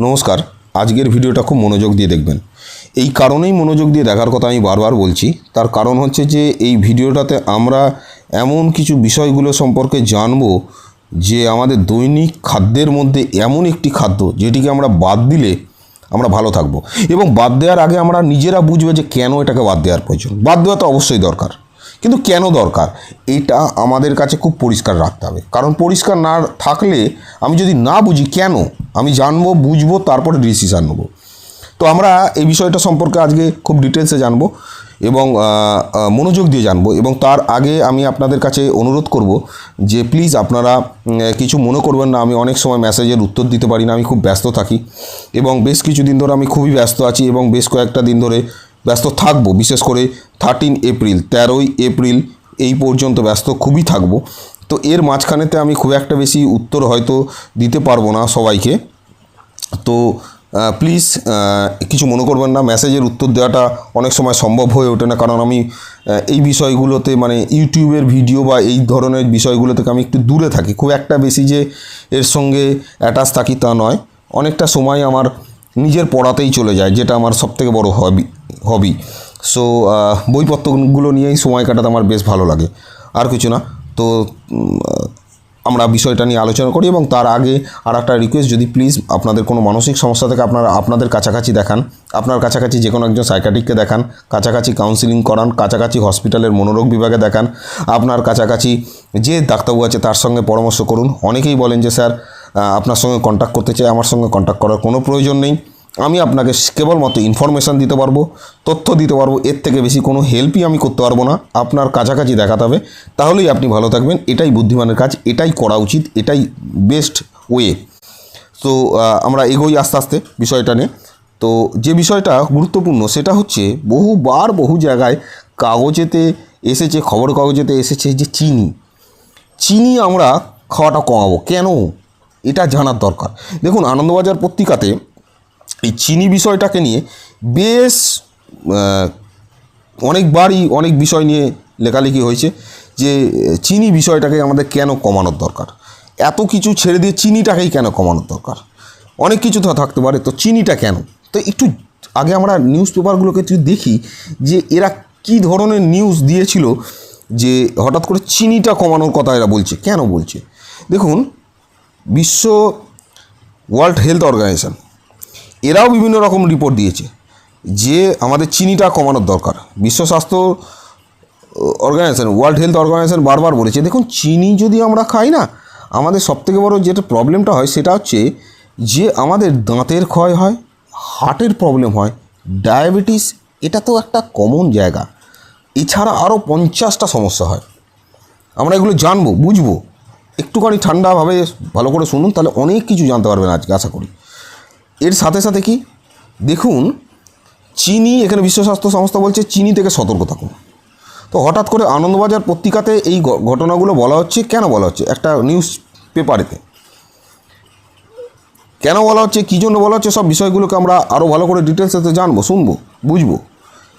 নমস্কার। আজকের ভিডিওটা খুব মনোযোগ দিয়ে দেখবেন। এই কারণেই মনোযোগ দিয়ে দেখার কথা আমি বারবার বলছি। তার কারণ হচ্ছে যে, এই ভিডিওটাতে আমরা এমন কিছু বিষয়গুলো সম্পর্কে জানব যে আমাদের দৈনিক খাদ্যের মধ্যে এমন একটি খাদ্য যেটিকে আমরা বাদ দিলে আমরা ভালো থাকব। এবং বাদ দেওয়ার আগে আমরা নিজেরা বুঝবে যে কেন এটাকে বাদ দেওয়ার প্রয়োজন। বাদ দেওয়া তো অবশ্যই দরকার। কিন্তু কেন দরকার? এটা আমাদের কাছে খুব পরিষ্কার রাখতে হবে। কারণ পরিষ্কার না থাকলে আমি যদি না বুঝি কেন, আমি জানব, বুঝব, তারপরে ডিসিশান নেব। তো আমরা এই বিষয়টা সম্পর্কে আজকে খুব ডিটেলসে জানব এবং মনোযোগ দিয়ে জানব এবং তার আগে আমি আপনাদের কাছে অনুরোধ করব যে প্লিজ আপনারা কিছু মনে করবেন না। আমি অনেক সময় মেসেজের উত্তর দিতে পারি না। আমি খুব ব্যস্ত থাকি এবং বেশ কিছু দিন ধরে আমি খুবই ব্যস্ত আছি এবং বেশ কয়েকটা দিন ধরে ব্যস্ত থাকব, বিশেষ করে থার্টিন এপ্রিল তেরোই এপ্রিল এই পর্যন্ত ব্যস্ত খুবই থাকব। তো এর মাঝখানেতে আমি খুব একটা বেশি উত্তর হয়তো দিতে পারব না সবাইকে। তো প্লিজ কিছু মনে করবেন না মেসেজের উত্তর দেওয়াটা অনেক সময় সম্ভব হয়ে ওঠে না, কারণ আমি এই বিষয়গুলোতে মানে ইউটিউবের ভিডিও বা এই ধরনের বিষয়গুলো থেকে আমি একটু দূরে থাকি। খুব একটা বেশি যে এর সঙ্গে অ্যাটাচ থাকি তা নয়। অনেকটা সময় আমার নিজের পড়াতেই চলে যায়, যেটা আমার সবথেকে বড় হবি হবি সো বইপত্রগুলো নিয়েই সময় কাটাতে আমার বেশ ভালো লাগে। আর কিছু না। তো আমরা বিষয়টা নিয়ে আলোচনা করি এবং তার আগে আর একটা রিকোয়েস্ট যদি প্লিজ আপনাদের কোনো মানসিক সমস্যা থেকে আপনারা আপনাদের কাছাকাছি দেখান, আপনার কাছাকাছি যে কোনো একজন সাইকাটিককে দেখান, কাছাকাছি কাউন্সিলিং করান, কাছাকাছি হসপিটালের মনোরোগ বিভাগে দেখান, আপনার কাছাকাছি যে ডাক্তারবাবু আছে তার সঙ্গে পরামর্শ করুন। অনেকেই বলেন যে, স্যার আপনার সঙ্গে কন্ট্যাক্ট করতে চাই, আমার সঙ্গে কন্ট্যাক্ট করার কোনো প্রয়োজন নেই। আমি আপনাকে কেবলমাত্র ইনফরমেশান দিতে পারব, তথ্য দিতে পারব, এর থেকে বেশি কোনো হেল্পই আমি করতে পারব না। আপনার কাছাকাছি দেখাতে হবে। তাহলেই আপনি ভালো থাকবেন। এটাই বুদ্ধিমানের কাজ, এটাই করা উচিত, এটাই বেস্ট ওয়ে তো আমরা এগোই আস্তে আস্তে বিষয়টা নিয়ে। তো, যে বিষয়টা গুরুত্বপূর্ণ, সেটা হচ্ছে বহুবার বহু জায়গায় কাগজেতে এসেছে খবর কাগজেতে এসেছে যে চিনি। চিনি আমরা খাওয়াটা কমাবো। কেন? এটা জানার দরকার। দেখুন, আনন্দবাজার পত্রিকাতে এই চিনি বিষয়টাকে নিয়ে বেশ অনেকবারই অনেক বিষয় নিয়ে লেখালেখি হয়েছে যে, চিনি বিষয়টাকে আমাদের কেন কমানোর দরকার? এত কিছু ছেড়ে দিয়ে চিনিটাকেই কেন কমানোর দরকার? অনেক কিছু থাকতে পারে, তো চিনিটা কেন? তো একটু আগে আমরা নিউজ পেপারগুলোকে একটু দেখি যে, এরা কি ধরনের নিউজ দিয়েছিল যে, হঠাৎ করে চিনিটা কমানোর কথা এরা বলছে। কেন বলছে? দেখুন, বিশ্ব ওয়ার্ল্ড হেলথ অর্গানাইজেশন এরাও বিভিন্ন রকম রিপোর্ট দিয়েছে যে আমাদের চিনিটা কমানোর দরকার। বিশ্ব স্বাস্থ্য অর্গানাইজেশন ওয়ার্ল্ড হেলথ অর্গানাইজেশন বারবার বলেছে, দেখুন, চিনি যদি আমরা খাই না, আমাদের সবথেকে বড় যেটা প্রবলেমটা হয় সেটা হচ্ছে যে আমাদের দাঁতের ক্ষয় হয় হার্টের প্রবলেম হয় ডায়াবেটিস এটা তো একটা কমন জায়গা। এছাড়া আরও পঞ্চাশটা সমস্যা হয়। আমরা এগুলো জানব, বুঝব। একটুখানি ঠান্ডাভাবে ভালো করে শুনুন, তাহলে অনেক কিছু জানতে পারবেন আজকে, আশা করি। এর সাথে সাথে কি? দেখুন, চিনি, এখানে বিশ্ব স্বাস্থ্য সংস্থা বলছে চিনি থেকে সতর্ক থাকুন। তো হঠাৎ করে আনন্দবাজার পত্রিকাতে এই ঘটনাগুলো বলা হচ্ছে, কেন বলা হচ্ছে? একটা নিউজ পেপারেতে কেন বলা হচ্ছে, কী জন্য বলা হচ্ছে, সব বিষয়গুলোকে আমরা আরও ভালো করে ডিটেলসেতে জানব, শুনব, বুঝব।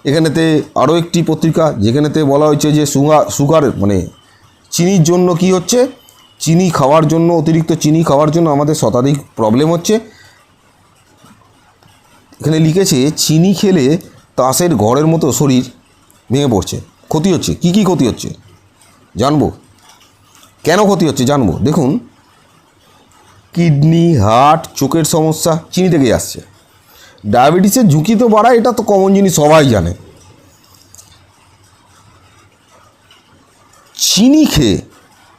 এখানেতে আরও একটি পত্রিকা, যেখানেতে বলা হয়েছে যে সুগার সুগার মানে চিনির জন্য কি হচ্ছে? চিনি খাওয়ার জন্য, অতিরিক্ত চিনি খাওয়ার জন্য আমাদের শতাধিক প্রবলেম হচ্ছে। এখানে লিখেছে, চিনি খেলে তাসের ঘরের মতো শরীর ভেঙে পড়ছে। ক্ষতি হচ্ছে। কি কি ক্ষতি হচ্ছে? জানব। কেন ক্ষতি হচ্ছে জানব? দেখুন, কিডনি, হার্ট, চোখের সমস্যা, চিনি থেকে আসছে। ডায়াবেটিসের ঝুঁকি তো বাড়ায়, এটা তো কমন জিনিস, সবাই জানে। চিনি খেয়ে,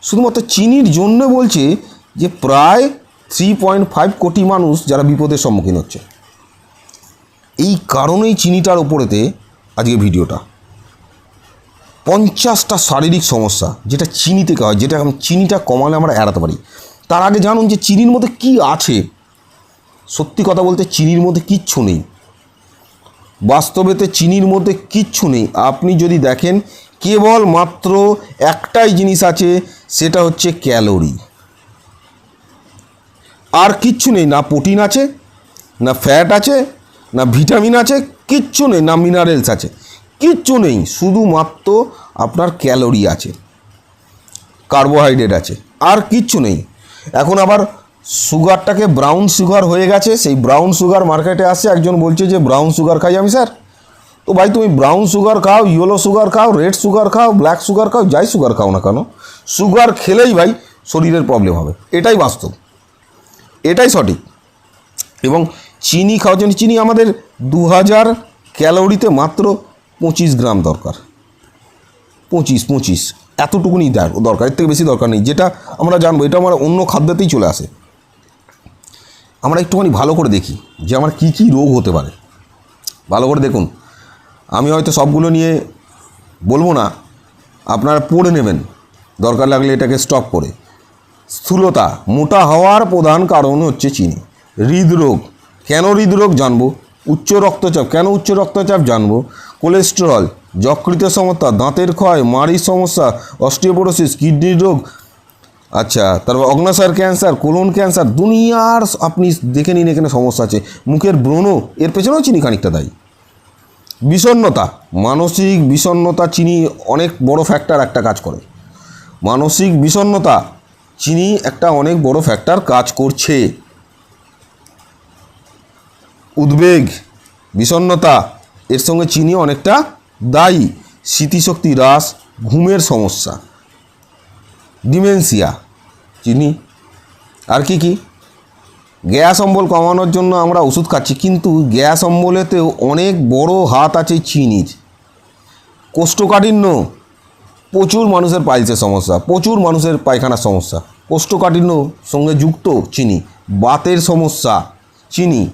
শুধুমাত্র চিনির জন্য বলছে যে প্রায় থ্রি পয়েন্ট ফাইভ কোটি মানুষ যারা বিপদের সম্মুখীন হচ্ছে। এই কারণেই চিনিটার ওপরেতে আজকে ভিডিওটা। পঞ্চাশটা শারীরিক সমস্যা যেটা চিনি থেকে হয় যেটা চিনিটা কমালে আমরা এড়াতে পারি। তার আগে জানুন যে চিনির মধ্যে কি আছে। সত্যি কথা বলতে চিনির মধ্যে কিচ্ছু নেই। বাস্তবেতে চিনির মধ্যে কিচ্ছু নেই। আপনি যদি দেখেন কেবল মাত্র একটাই জিনিস আছে, সেটা হচ্ছে ক্যালোরি। আর কিচ্ছু নেই। না প্রোটিন আছে, না ফ্যাট আছে না ভিটামিন আছে, কিচ্ছু নেই, না মিনারেলস আছে। কিচ্ছু নেই, শুধুমাত্র আপনার ক্যালোরি আছে কার্বোহাইড্রেট আছে, আর কিচ্ছু নেই। এখন আবার সুগারটাকে ব্রাউন সুগার হয়ে গেছে, সেই ব্রাউন সুগার মার্কেটে আসছে, একজন বলছে যে ব্রাউন সুগার খাই আমি স্যার তো ভাই, তুমি ব্রাউন সুগার খাও ইয়েলো সুগার খাও রেড সুগার খাও ব্ল্যাক সুগার খাও, যাই সুগার খাও না কেন সুগার খেলেই ভাই শরীরের প্রবলেম হবে। এটাই বাস্তব। এটাই সঠিক। এবং চিনি খাওয়ার জন্য চিনি আমাদের দু হাজার ক্যালোরিতে মাত্র পঁচিশ গ্রাম দরকার। পঁচিশ পঁচিশ। এতটুকুনি দরকার। এর থেকে বেশি দরকার নেই। যেটা আমরা জানব, এটা আমার অন্য খাদ্যতেই চলে আসে। আমরা একটুখানি ভালো করে দেখি যে আমার কী কী রোগ হতে পারে। ভালো করে দেখুন। আমি হয়তো সবগুলো নিয়ে বলব না। আপনারা পড়ে নেবেন। দরকার লাগলে এটাকে স্টপ করে। স্থূলতা, মোটা হওয়ার প্রধান কারণ হচ্ছে চিনি। হৃদরোগ। কেন হৃদরোগ জানব? উচ্চ রক্তচাপ, কেন উচ্চ রক্তচাপ জানব? কোলেস্টেরল যকৃত সমস্যা দাঁতের ক্ষয়, মাড়ির সমস্যা, অস্টিওপোরোসিস কিডনির রোগ। আচ্ছা তারপর অগ্নাশয় ক্যান্সার, কোলন ক্যান্সার, দুনিয়ার আপনি দেখে নিন এখানে সমস্যা আছে। মুখের ব্রণ, এর পেছনেও চিনি খানিকটা দায়ী। বিষণ্ণতা, মানসিক বিষণ্নতা চিনি অনেক বড় ফ্যাক্টর একটা কাজ করে। মানসিক বিষণ্নতা চিনি একটা অনেক বড় ফ্যাক্টর কাজ করছে। উদ্বেগ, বিষণ্ণতা, এর সঙ্গে চিনি অনেকটা দায়ী। স্মৃতিশক্তি হ্রাস, ঘুমের সমস্যা। ডিমেনশিয়া, চিনি। আর কি কি? গ্যাস অম্বল কমানোর জন্য আমরা ওষুধ খাচ্ছি, কিন্তু গ্যাস অম্বলেতেও অনেক বড় হাত আছে চিনির। কোষ্ঠকাঠিন্য, প্রচুর মানুষের পাইলসের সমস্যা, প্রচুর মানুষের পায়খানার সমস্যা। কোষ্ঠকাঠিন্য সঙ্গে যুক্ত চিনি, বাতের সমস্যা, চিনি।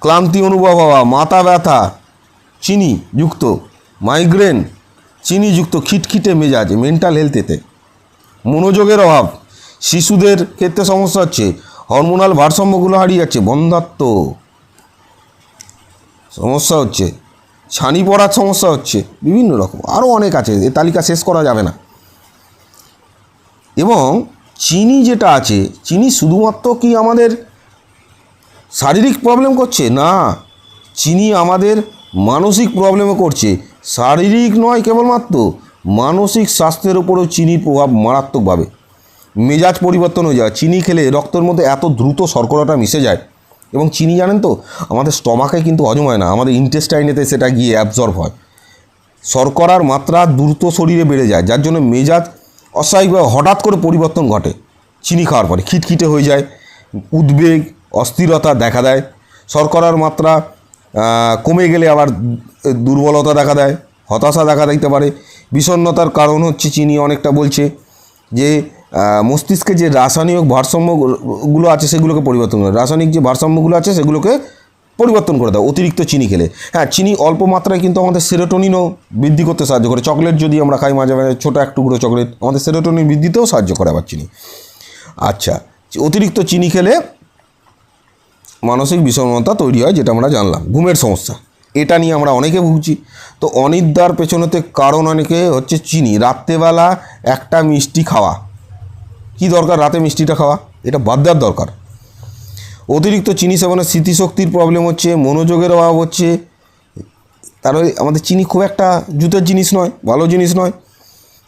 ক্লান্তি অনুভব হওয়া, মাথা ব্যথা, চিনি যুক্ত মাইগ্রেন চিনি যুক্ত, খিটখিটে মেজাজ মেন্টাল হেলথেতে মনোযোগের অভাব, শিশুদের ক্ষেত্রে সমস্যা হচ্ছে হরমোনাল ভারসাম্যগুলো হারিয়ে যাচ্ছে, বন্ধাত্ম। সমস্যা হচ্ছে, ছানি পড়ার সমস্যা হচ্ছে, বিভিন্ন রকম আরও অনেক আছে, এ তালিকা শেষ করা যাবে না। এবং চিনি যেটা আছে, চিনি শুধুমাত্র কি আমাদের শারীরিক প্রবলেম করছে? না। চিনি আমাদের মানসিক প্রবলেমও করছে। শারীরিক নয় কেবলমাত্র, মানসিক স্বাস্থ্যের উপরেও চিনির প্রভাব মারাত্মকভাবে। মেজাজ পরিবর্তন হয়ে যায়। চিনি খেলে রক্তের মধ্যে এত দ্রুত শর্করাটা মিশে যায়। এবং চিনি জানেন তো, আমাদের স্টমাকে কিন্তু হজম হয় না। আমাদের ইন্টেস্টাইনেতে সেটা গিয়ে অ্যাবজর্ব হয়। শর্করার মাত্রা দ্রুত শরীরে বেড়ে যায়। যার জন্য মেজাজ অস্বাভাবিকভাবে হঠাৎ করে পরিবর্তন ঘটে। চিনি খাওয়ার পরে খিটখিটে হয়ে যায়। উদ্বেগ অস্থিরতা দেখা দেয়। শর্করার মাত্রা কমে গেলে আবার দুর্বলতা দেখা দেয়, হতাশা দেখা দিতে পারে। বিষণ্ণতার কারণ হচ্ছে চিনি অনেকটা বলছে যে মস্তিষ্কে যে রাসায়নিক ভারসাম্যগুলো আছে সেগুলোকে পরিবর্তন করে রাসায়নিক যে ভারসাম্যগুলো আছে সেগুলোকে পরিবর্তন করে দেয় অতিরিক্ত চিনি খেলে। হ্যাঁ চিনি অল্প মাত্রায় কিন্তু আমাদের সেরোটোনিনও বৃদ্ধি করতে সাহায্য করে। চকলেট যদি আমরা খাই মাঝে মাঝে ছোটো এক টুকরো চকলেট, আমাদের সেরোটোনিন বৃদ্ধিতেও সাহায্য করে আবার চিনি। আচ্ছা অতিরিক্ত চিনি খেলে মানসিক বিষণ্ণতা তৈরি হয়, যেটা আমরা জানলাম। ঘুমের সমস্যা। এটা নিয়ে আমরা অনেকে ভুগছি। তো অনিদ্রার পেছনেতে কারণ অনেকে হচ্ছে চিনি। রাত্রেবেলা একটা মিষ্টি খাওয়া। কি দরকার রাতে মিষ্টিটা খাওয়া? এটা বাদ দেওয়ার দরকার। অতিরিক্ত চিনি সেবনে স্মৃতিশক্তির প্রবলেম হচ্ছে, মনোযোগের অভাব হচ্ছে। তারপরে আমাদের চিনি খুব একটা জুতের জিনিস নয়, ভালো জিনিস নয়।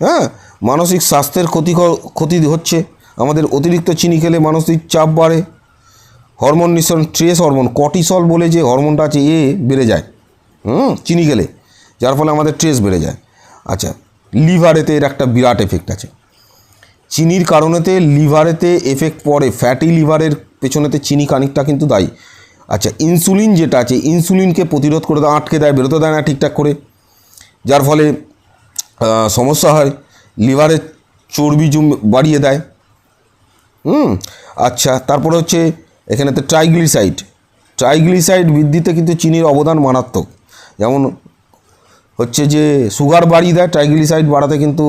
হ্যাঁ? মানসিক স্বাস্থ্যের ক্ষতি ক্ষতি হচ্ছে। আমাদের অতিরিক্ত চিনি খেলে মানসিক চাপ বাড়ে। হরমোন নিঃসরণ, স্ট্রেস হরমোন, কর্টিসল বলে যে হরমোনটা আছে, এ বেড়ে যায়। হুম? চিনি গেলে। যার ফলে আমাদের স্ট্রেস বেড়ে যায়। আচ্ছা লিভারেতে এর একটা বিরাট এফেক্ট আছে। চিনির কারণেতে লিভারেতে এফেক্ট পড়ে ফ্যাটি লিভারের পেছনেতে চিনি খানিকটা কিন্তু দায়ী। আচ্ছা ইনসুলিন যেটা আছে ইনসুলিনকে প্রতিরোধ করে দেয় আটকে দেয়, বেরোতে দেয় না ঠিকঠাক করে। যার ফলে সমস্যা হয় লিভারে চর্বি জম বাড়িয়ে দেয়। হুম? আচ্ছা তারপরে হচ্ছে এখানেতে ট্রাইগ্লিসাইড। ট্রাইগ্লিসাইড বৃদ্ধিতে কিন্তু চিনির অবদান মারাত্মক। যেমন হচ্ছে যে, সুগার বাড়িয়ে দেয়, ট্রাইগ্লিসাইড বাড়াতে কিন্তু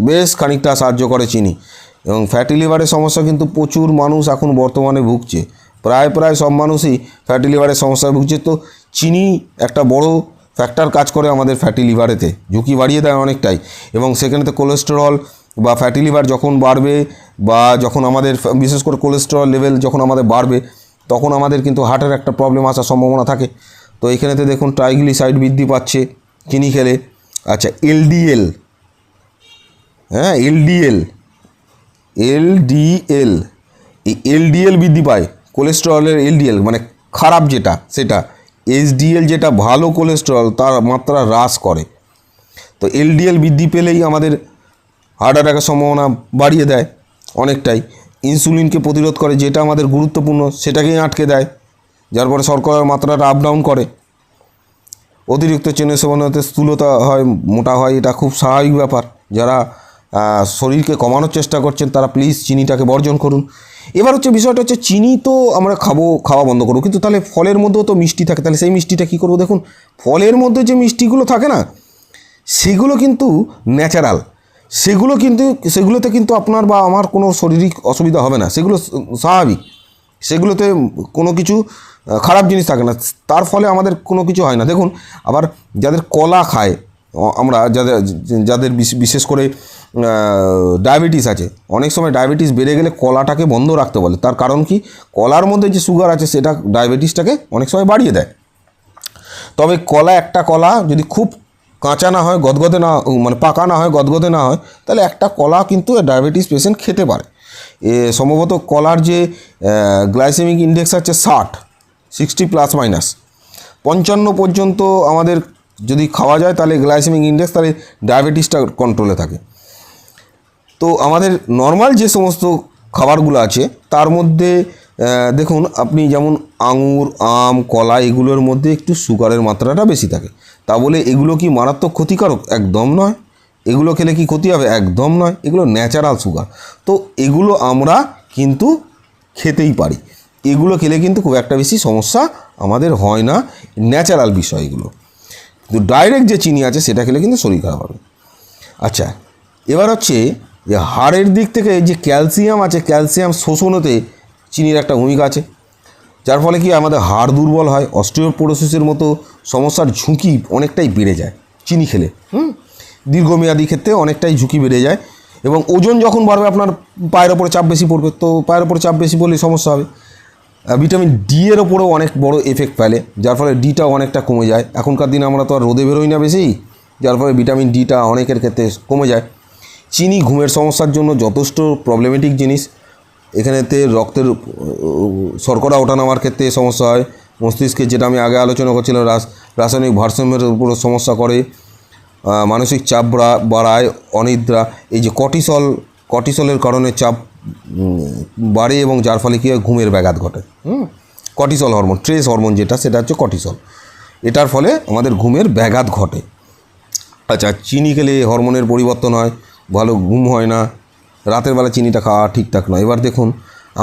বেশ খানিকটা সাহায্য করে চিনি এবং ফ্যাটি লিভারের সমস্যা কিন্তু প্রচুর মানুষ এখন বর্তমানে ভুগছে। প্রায় প্রায় সব মানুষই ফ্যাটি লিভারের সমস্যায় ভুগছে। তো চিনি একটা বড় ফ্যাক্টর কাজ করে আমাদের ফ্যাটি লিভারেতে। ঝুঁকি বাড়িয়ে দেয় অনেকটাই। এবং সেখানেতে কোলেস্টেরল বা ফ্যাটি লিভার যখন বাড়বে বা যখন আমাদের বিশেষ করে কোলেস্টেরল লেভেল যখন আমাদের বাড়বে, তখন আমাদের কিন্তু হার্টের একটা প্রবলেম আসার সম্ভাবনা থাকে। তো এখানেতে দেখুন ট্রাইগ্লিসাইড বৃদ্ধি পাচ্ছে চিনি খেলে। আচ্ছা এলডিএল হ্যাঁ এলডিএল এলডিএল এই এলডিএল বৃদ্ধি পায় কোলেস্টেরলের এলডিএল মানে খারাপ যেটা, সেটা। এইচডিএল যেটা ভালো কোলেস্টেরল তার মাত্রা হ্রাস করে। তো এলডিএল বৃদ্ধি পেলেই আমাদের হার্ট অ্যাটাকের সম্ভাবনা বাড়িয়ে দেয় অনেকটাই। ইনসুলিনকে প্রতিরোধ করে যেটা আমাদের গুরুত্বপূর্ণ সেটাকেই আটকে দেয়, যার ফলে শর্করার মাত্রাটা আপ ডাউন করে। অতিরিক্ত চেনে সেবনেতে স্থূলতা হয়, মোটা হয়, এটা খুব স্বাভাবিক ব্যাপার। যারা শরীরকে কমানোর চেষ্টা করছেন, তারা প্লিজ চিনিটাকে বর্জন করুন। এবার হচ্ছে বিষয়টা হচ্ছে চিনি তো আমরা খাব, খাওয়া বন্ধ করব। কিন্তু তাহলে ফলের মধ্যেও তো মিষ্টি থাকে, তাহলে সেই মিষ্টিটা কী করব? দেখুন, ফলের মধ্যে যে মিষ্টিগুলো থাকে না, সেগুলো কিন্তু ন্যাচারাল সেগুলো কিন্তু, সেগুলোতে কিন্তু আপনার বা আমার কোনো শারীরিক অসুবিধা হবে না। সেগুলো স্বাভাবিক। সেগুলোতে কোনো কিছু খারাপ জিনিস থাকে না। তার ফলে আমাদের কোনো কিছু হয় না। দেখুন, আবার যাদের কলা খায় আমরা যাদের যাদের বিশ- বিশেষ করে ডায়াবেটিস আছে, অনেক সময় ডায়াবেটিস বেড়ে গেলে কলাটাকে বন্ধ রাখতে বলে। তার কারণ কি? কলার মধ্যে যে সুগার আছে, সেটা ডায়াবেটিসটাকে অনেক সময় বাড়িয়ে দেয়। তবে কলা একটা কলা যদি খুব কাঁচা না হয়, গদগদে না মানে পাকা না হয়, গদগদে না হয়, তাহলে একটা কলা কিন্তু ডায়াবেটিস পেশেন্ট খেতে পারে। এ, সম্ভবত কলার যে গ্লাইসেমিক ইন্ডেক্স আছে ষাট সিক্সটি প্লাস মাইনাস পঞ্চান্ন পর্যন্ত আমাদের যদি খাওয়া যায়, তাহলে গ্লাইসেমিক ইন্ডেক্স তাহলে ডায়াবেটিসটা কন্ট্রোলে থাকে। তো আমাদের নর্মাল যে সমস্ত খাবারগুলো আছে, তার মধ্যে দেখুন, আপনি যেমন আঙুর, আম, কলা, এগুলোর মধ্যে একটু সুগারের মাত্রাটা বেশি থাকে। তা বলে এগুলো কি মারাত্মক ক্ষতিকারক? একদম নয়। এগুলো খেলে কি ক্ষতি হবে? একদম নয়। এগুলো ন্যাচারাল সুগার তো এগুলো আমরা কিন্তু খেতেই পারি। এগুলো খেলে কিন্তু খুব একটা বেশি সমস্যা আমাদের হয় না ন্যাচারাল বিষয় এগুলো কিন্তু ডাইরেক্ট যে চিনি আছে, সেটা খেলে কিন্তু শরীর খারাপ হবে। আচ্ছা এবার হচ্ছে যে হাড়ের দিক থেকে যে ক্যালসিয়াম আছে ক্যালসিয়াম শোষণতে চিনির একটা ভূমিকা আছে। যার ফলে কি আমাদের হাড় দুর্বল হয় অস্ট্রিওপোরোসিসের মতো সমস্যার ঝুঁকি অনেকটাই বেড়ে যায় চিনি খেলে। হুম? দীর্ঘমেয়াদী ক্ষেত্রে অনেকটাই ঝুঁকি বেড়ে যায় এবং ওজন যখন বাড়বে আপনার পায়ের ওপরে চাপ বেশি পড়বে, তো পায়ের ওপরে চাপ বেশি পড়লে সমস্যা হবে। ভিটামিন ডি এর ওপরেও অনেক বড় এফেক্ট ফেলে, যার ফলে ডিটাও অনেকটা কমে যায়। এখনকার দিনে আমরা তো আর রোদে বেরোই না বেশি, যার ফলে ভিটামিন ডিটা অনেকের ক্ষেত্রে কমে যায়। চিনি, ঘুমের সমস্যার জন্য যথেষ্ট প্রবলেমেটিক জিনিস। এখানেতে রক্তের শর্করা ওঠানামার ক্ষেত্রে সমস্যা হয়। মস্তিষ্কে যেটা আমি আগে আলোচনা করছিলাম, রাস, রাসায়নিক ভারসাম্যের উপর সমস্যা করে। মানসিক চাপ বাড়ায়, অনিদ্রা, এই যে কর্টিসল, কর্টিসলের কারণে চাপ বাড়ে এবং যার ফলে কী হয়, ঘুমের ব্যাঘাত ঘটে। হুম? কর্টিসল হরমোন ট্রেস হরমোন যেটা, সেটা হচ্ছে কর্টিসল। এটার ফলে আমাদের ঘুমের ব্যাঘাত ঘটে। আচ্ছা চিনি খেলে হরমোনের পরিবর্তন হয়, ভালো ঘুম হয় না রাতের বেলা চিনিটা খাওয়া ঠিকঠাক নয়। এবার দেখুন,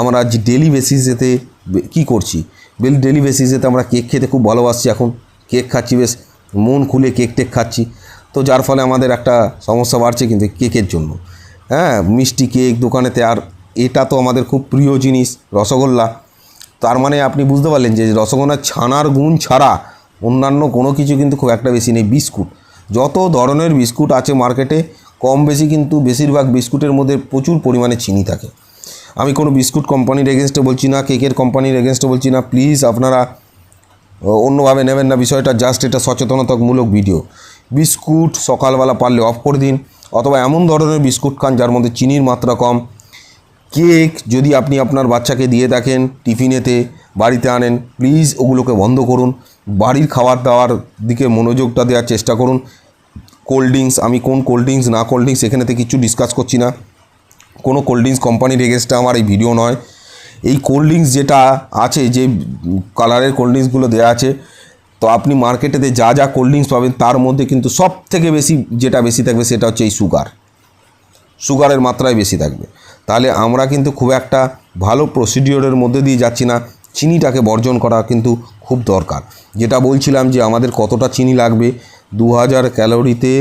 আমরা আজ ডেলি বেসিসেতে কী করছি? ডেলি বেসিসেতে আমরা কেক খেতে খুব ভালোবাসছি এখন। কেক খাচ্ছি বেশ, মন খুলে কেক টেক খাচ্ছি। তো যার ফলে আমাদের একটা সমস্যা বাড়ছে কিন্তু কেকের জন্য। হ্যাঁ মিষ্টি কেক দোকানেতে আর এটা তো আমাদের খুব প্রিয় জিনিস, রসগোল্লা। তার মানে আপনি বুঝতে পারলেন যে রসগোল্লার ছানার গুণ ছাড়া অন্যান্য কোনো কিছু কিন্তু খুব একটা বেশি নেই। বিস্কুট, যত ধরনের বিস্কুট আছে মার্কেটে কম বেশি কিন্তু বেশিরভাগ বিস্কুটের মধ্যে প্রচুর পরিমাণে চিনি থাকে। আমি কোনো বিস্কুট কোম্পানির এগেনস্টে বলছি না, কেকের কোম্পানির এগেনস্টে বলছি না। প্লিজ আপনারা অন্যভাবে নেবেন না বিষয়টা জাস্ট এটা সচেতনতামূলক ভিডিও বিস্কুট সকালবেলা পারলে অফ করে দিন, অথবা এমন ধরনের বিস্কুট খান যার মধ্যে চিনির মাত্রা কম। কেক যদি আপনি আপনার বাচ্চাকে দিয়ে থাকেন টিফিনেতে, বাড়িতে আনেন প্লিজ ওগুলোকে বন্ধ করুন। বাড়ির খাবার দাওয়ার দিকে মনোযোগটা দেওয়ার চেষ্টা করুন। কোল্ড ড্রিঙ্কস আমি কোন কোল্ড ড্রিঙ্কস না কোল্ড ড্রিঙ্কস এখানেতে কিছু ডিসকাস করছি না। কোনো কোল্ড ড্রিঙ্কস কোম্পানির এগেনস্টে আমার এই ভিডিও নয়। এই কোল্ড ড্রিঙ্কস যেটা আছে, যে কালারের কোল্ড ড্রিঙ্কসগুলো দেওয়া আছে, তো আপনি মার্কেটেতে যা যা কোল্ড ড্রিঙ্কস পাবেন, তার মধ্যে কিন্তু সব থেকে বেশি যেটা বেশি থাকবে, সেটা হচ্ছে এই সুগার সুগারের মাত্রায় বেশি থাকবে। তাহলে আমরা কিন্তু খুব একটা ভালো প্রসিডিওরের মধ্যে দিয়ে যাচ্ছি না। চিনিটাকে বর্জন করা কিন্তু খুব দরকার। যেটা বলছিলাম যে আমাদের কতটা চিনি লাগবে দু হাজার ক্যালোরিতে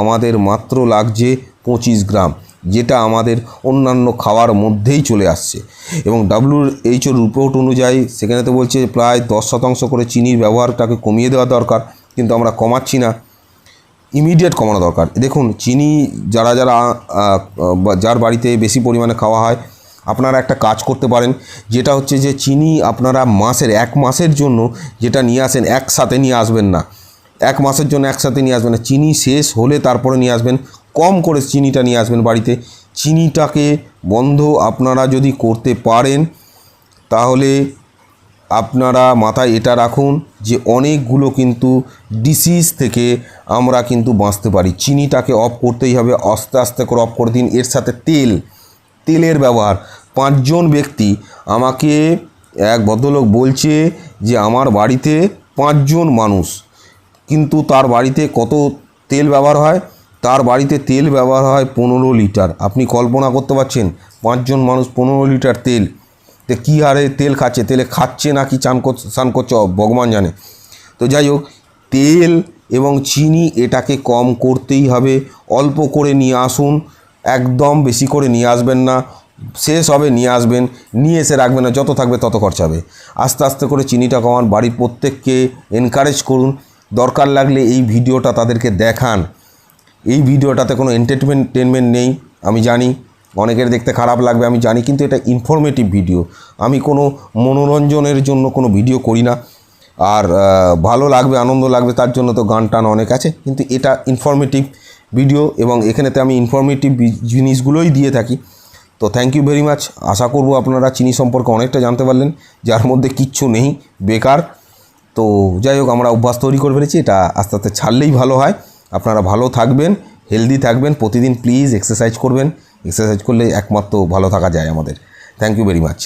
আমাদের মাত্র লাগছে পঁচিশ গ্রাম, যেটা আমাদের অন্যান্য খাওয়ার মধ্যেই চলে আসছে। এবং ডাব্লিউ এইচওর রিপোর্ট অনুযায়ী সেখানে তো বলছে প্রায় দশ শতাংশ করে চিনির ব্যবহারটাকে কমিয়ে দেওয়া দরকার, কিন্তু আমরা কমাচ্ছি না। ইমিডিয়েট কমানো দরকার। দেখুন, চিনি যারা যারা যার বাড়িতে বেশি পরিমাণে খাওয়া হয়, আপনারা একটা কাজ করতে পারেন, যেটা হচ্ছে যে চিনি আপনারা মাসের, এক মাসের জন্য যেটা নিয়ে আসেন, একসাথে নিয়ে আসবেন না। এক মাসের জন্য একসাথে নিয়ে আসবেন। চিনি শেষ হলে তারপরে নিয়ে আসবেন। কম করে চিনিটা নিয়ে আসবেন বাড়িতে। চিনিটাকে বন্ধ আপনারা যদি করতে পারেন, তাহলে আপনারা মাথায় এটা রাখুন যে অনেকগুলো কিন্তু ডিসিজ থেকে আমরা কিন্তু বাঁচতে পারি। চিনিটাকে অফ করতেই হবে, আস্তে আস্তে করে অফ করে দিন। এর সাথে তেল, তেলের ব্যবহার। পাঁচজন ব্যক্তি আমাকে এক ভদ্রলোক বলছে যে, আমার বাড়িতে পাঁচজন মানুষ। কিন্তু তার বাড়িতে কত তেল ব্যবহার হয়? তার বাড়িতে তেল ব্যবহার হয় পনেরো লিটার। আপনি কল্পনা করতে পারছেন, পাঁচজন মানুষ পনেরো লিটার তেল। তো কী হারে তেল খাচ্ছে? তেলে খাচ্ছে না কি চান করছে স্নান করছে? ভগবান জানে। তো যাই হোক, তেল এবং চিনি এটাকে কম করতেই হবে। অল্প করে নিয়ে আসুন, একদম বেশি করে নিয়ে আসবেন না। শেষ হবে, নিয়ে আসবেন। নিয়ে এসে রাখবেন না, যত থাকবে তত খরচা হবে। আস্তে আস্তে করে চিনিটা কমান। বাড়ির প্রত্যেককে এনকারেজ করুন। দরকার লাগলে এই ভিডিওটা তাদেরকে দেখান। এই ভিডিওটাতে কোনো এন্টারটেনমেন্ট নেই, আমি জানি। অনেকের দেখতে খারাপ লাগবে, আমি জানি, কিন্তু এটা ইনফরমেটিভ ভিডিও আমি কোনো মনোরঞ্জনের জন্য কোনো ভিডিও করি না। আর ভালো লাগবে, আনন্দ লাগবে, তার জন্য তো গান টান অনেক আছে, কিন্তু এটা ইনফরমেটিভ ভিডিও এবং এখানেতে আমি ইনফরমেটিভ জিনিসগুলোই দিয়ে থাকি। তো থ্যাংক ইউ ভেরি মাচ আশা করব আপনারা চিনি সম্পর্কে অনেকটা জানতে পারলেন, যার মধ্যে কিচ্ছু নেই, বেকার। তো যাই হোক, আমরা অভ্যাস তৈরি করে ফেলেছি, এটা আস্তে আস্তে ছাড়লেই ভালো হয়। আপনারা ভালো থাকবেন হেলদি থাকবেন, প্রতিদিন প্লিজ এক্সারসাইজ করবেন। এক্সারসাইজ করলে একমাত্র ভালো থাকা যায় আমাদের। Thank you very much